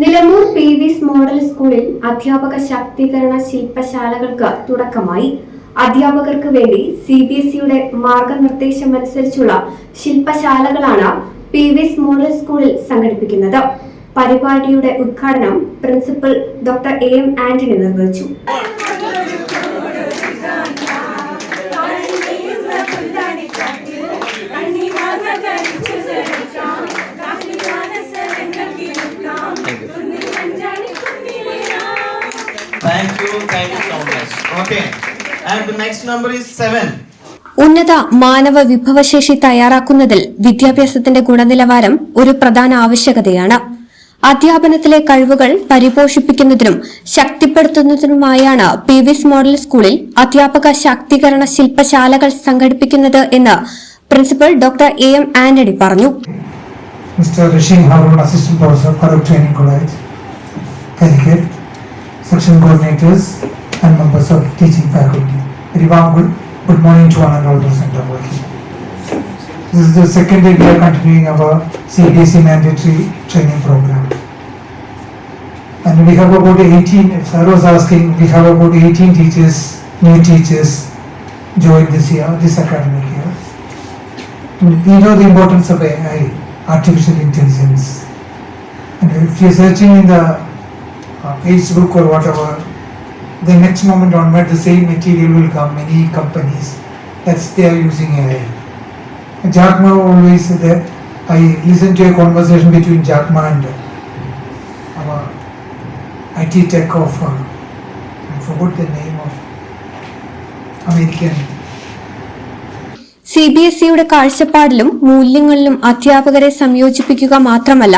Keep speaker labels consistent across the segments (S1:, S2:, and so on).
S1: Nilambur P V S model സ്കൂളിൽ അധ്യാപക ശാക്തീകരണ ശില്പശാലകൾക്ക് തുടക്കമായി. അധ്യാപകർക്ക് വേണ്ടി സി ബി എസ് സിയുടെ മാർഗനിർദ്ദേശം അനുസരിച്ചുള്ള ശില്പശാലകളാണ് പി വിസ് മോഡൽ സ്കൂളിൽ സംഘടിപ്പിക്കുന്നത്. പരിപാടിയുടെ ഉദ്ഘാടനം principal doctor A M Antony നിർവഹിച്ചു.
S2: Thank you, thank you so much. Okay, and the next number is seven.
S1: ഉന്നത മാനവ വിഭവശേഷി തയ്യാറാക്കുന്നതിൽ വിദ്യാഭ്യാസത്തിന്റെ ഗുണനിലവാരം ഒരു പ്രധാന ആവശ്യകതയാണ് അധ്യാപനത്തിലെ കഴിവുകൾ പരിപോഷിപ്പിക്കുന്നതിനും ശക്തിപ്പെടുത്തുന്നതിനുമായാണ് പി വിസ് മോഡൽ സ്കൂളിൽ അധ്യാപക ശാക്തീകരണ ശില്പശാലകൾ സംഘടിപ്പിക്കുന്നത് എന്ന് principal doctor A M Antony പറഞ്ഞു
S3: Professor, Farooq Training College, Calicut, section coordinators and members of teaching faculty. Very warm good, good morning to and all present are working. This is the second day we are continuing our CBSE mandatory training program. And we have about 18, sir was asking, we have about 18 teachers, new teachers joined this year, this academic year. We know the importance of AI, artificial intelligence. And if you're searching in the uh, Facebook or whatever, the next moment onward, the same material will come, many companies, that's they are using AI. Jack Ma always said I listened to a conversation between Jack Ma and our IT tech of, uh, I forgot the name of American
S1: C B S ഇയുടെ കാഴ്ചപ്പാടിലും മൂല്യങ്ങളിലും അധ്യാപകരെ സംയോജിപ്പിക്കുക മാത്രമല്ല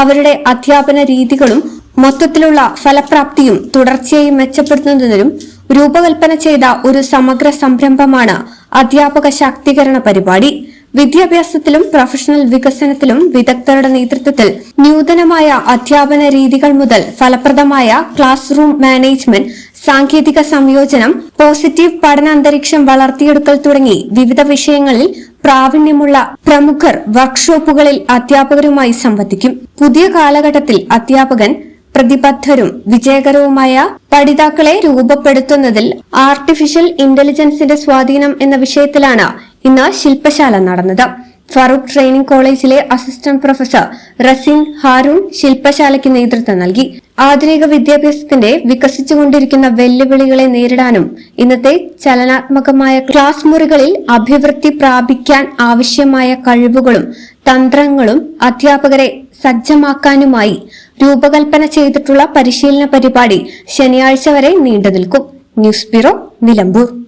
S1: അവരുടെ അധ്യാപന രീതികളും മൊത്തത്തിലുള്ള ഫലപ്രാപ്തിയും തുടർച്ചയായി മെച്ചപ്പെടുത്തുന്നതിനും രൂപകൽപ്പന ചെയ്ത ഒരു സമഗ്ര സംരംഭമാണ് അധ്യാപക ശാക്തീകരണ പരിപാടി. വിദ്യാഭ്യാസത്തിലും പ്രൊഫഷണൽ വികസനത്തിലും വിദഗ്ധരുടെ നേതൃത്വത്തിൽ നൂതനമായ അധ്യാപന രീതികൾ മുതൽ ഫലപ്രദമായ ക്ലാസ് റൂം മാനേജ്മെന്റ് സാങ്കേതിക സംയോജനം പോസിറ്റീവ് പഠനാന്തരീക്ഷം വളർത്തിയെടുക്കൽ തുടങ്ങി വിവിധ വിഷയങ്ങളിൽ പ്രാവീണ്യമുള്ള പ്രമുഖർ വർക്ക്ഷോപ്പുകളിൽ അധ്യാപകരുമായി സംവദിക്കും. പുതിയ കാലഘട്ടത്തിൽ അധ്യാപകൻ പ്രതിബദ്ധരും വിജയകരവുമായ പഠിതാക്കളെ രൂപപ്പെടുത്തുന്നതിൽ ആർട്ടിഫിഷ്യൽ ഇന്റലിജൻസിന്റെ സ്വാധീനം എന്ന വിഷയത്തിലാണ് ഇന്ന് ശില്പശാല നടന്നത്. ഫറൂഖ് ട്രെയിനിംഗ് കോളേജിലെ അസിസ്റ്റന്റ് പ്രൊഫസർ റസീൻ ഹാരൂൺ ശില്പശാലയ്ക്ക് നേതൃത്വം നൽകി. ആധുനിക വിദ്യാഭ്യാസത്തിന്റെ വികസിച്ചുകൊണ്ടിരിക്കുന്ന വെല്ലുവിളികളെ നേരിടാനും ഇന്നത്തെ ചലനാത്മകമായ ക്ലാസ് മുറികളിൽ അഭിവൃദ്ധി പ്രാപിക്കാൻ ആവശ്യമായ കഴിവുകളും തന്ത്രങ്ങളും അധ്യാപകരെ സജ്ജമാക്കാനുമായി രൂപകൽപ്പന ചെയ്തിട്ടുള്ള പരിശീലന പരിപാടി ശനിയാഴ്ച വരെ നീണ്ടുനിൽക്കും. News bureau Nilambur.